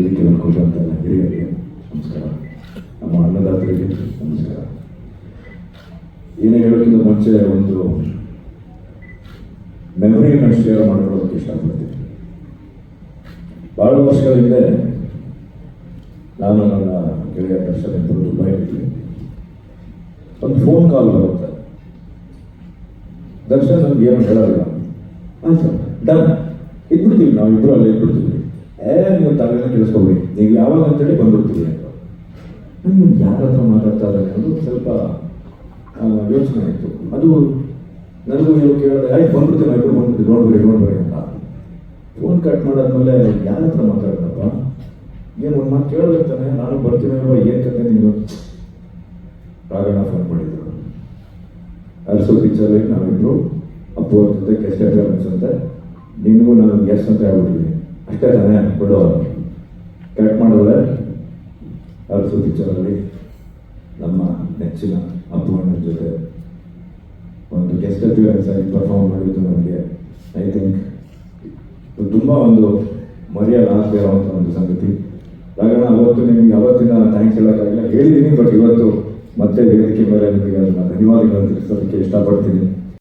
ವೇದಿಕೆ ಕೊಟ್ಟಂತ ಹಿರಿಯರಿಗೆ ನಮಸ್ಕಾರ. ನಮ್ಮ ಅನ್ನದಾತರಿಗೆ ನಮಸ್ಕಾರ. ಏನೇ ಹೇಳೋಕ್ಕಿಂತ ಮುಂಚೆ ಒಂದು ಮೆಮೊರಿಯನ್ನು ಶೇರ್ ಮಾಡ್ಕೊಳ್ಳೋದಕ್ಕೆ ಇಷ್ಟಪಡ್ತೀನಿ. ಭಾಳ ವರ್ಷಗಳ ಹಿಂದೆ ನಾನು ನನ್ನ ಗೆಳೆಯ ದರ್ಶನ್ ಇಬ್ಬರು ಹೇಳ್ತೀನಿ ಒಂದು ಫೋನ್ ಕಾಲ್ ಬರುತ್ತೆ. ದರ್ಶನ್ ನಮ್ಗೆ ಏನು ಹೇಳೋದಿಲ್ಲ ಆಯ್ತು ಡನ್ ಇದ್ಬಿಡ್ತೀವಿ ನಾವು ಇಬ್ಬರು ಅಲ್ಲೇ ಇದ್ಬಿಡ್ತೀವಿ. ಏ, ನೀವು ತಲೆನ ಕೇಳಿಸ್ಕೊಬಿಡಿ ನೀವು ಯಾವಾಗ ಅಂತೇಳಿ ಬಂದ್ಬಿಡ್ತೀವಿ ಅಂತ. ನಂಗೆ ಯಾರ ಹತ್ರ ಮಾತಾಡ್ತಾ ಇದ್ದಾರೆ ಅನ್ನೋದು ಸ್ವಲ್ಪ ಯೋಚನೆ ಆಯಿತು. ಅದು ನನಗೂ ನೀವು ಕೇಳಿದೆ ಆಯ್ತು ಬಂದ್ಬಿಡ್ತೀನಿ ಆಯ್ತು ಬಂದ್ಬಿಡ್ತೀನಿ ನೋಡ್ಬೇಡಿ ನೋಡ್ಬೇಡಿ ಅಂತ. ಫೋನ್ ಕಟ್ ಮಾಡಾದ್ಮೇಲೆ ಯಾರ ಹತ್ರ ಮಾತಾಡ್ದಪ್ಪ ಏನು ಒಂದು ಮಾತು ಕೇಳಬೇಕಾನೆ ನಾನು ಬರ್ತೀನಿ ಅಲ್ವಾ, ಏನು ಕತೆ ನೀವು ರಾಗಣ ಫೋನ್ ಮಾಡಿದ್ರು. ಅರಸು ಪಿಕ್ಚರಲ್ಲಿ ನಾವಿಬ್ರು, ಅಪ್ಪು ಅವ್ರ ಜೊತೆ ಕೆಸ್ಟ್ ಅಂತ ಅಂತೆ. ನಿನಗೂ ನಾನು ಗೆಸ್ಟ್ ಅಂತ ಹೇಳ್ಬಿಟ್ಟಿದ್ದೀನಿ. ಅಷ್ಟೇ ತಾನೇ ಬಿಡು ಕರೆಕ್ಟ್ ಮಾಡಿದ್ರೆ ಅರಸು ಪಿಕ್ಚರಲ್ಲಿ ನಮ್ಮ ನೆಚ್ಚಿನ ಅಪ್ಪು ಅಣ್ಣನ ಜೊತೆ. ಒಂದು ಗೆಸ್ಟ್ ಅಪಿಯರೆನ್ಸ್ ಆಗಿ ಪರ್ಫಾರ್ಮ್ ಮಾಡಿದ್ದು ನನಗೆ ಐ ಥಿಂಕ್ ತುಂಬ ಒಂದು ಮರೆಯಲಾಗದೇ ಇರುವಂಥ ಒಂದು ಸಂಗತಿ. ರಾಗಣ್ಣ ಅವತ್ತು ನಿಮಗೆ ಅವತ್ತಿನ ಥ್ಯಾಂಕ್ಸ್ ಹೇಳೋಕ್ಕಾಗಿಲ್ಲ ಹೇಳಿದ್ದೀನಿ ಬಟ್ ಇವತ್ತು ಮತ್ತೆ ವೇದಿಕೆ ಮೇಲೆ ನಿಮಗೆ ಅದನ್ನು ಧನ್ಯವಾದಗಳನ್ನು ತಿಳಿಸೋದಕ್ಕೆ ಇಷ್ಟಪಡ್ತೀನಿ.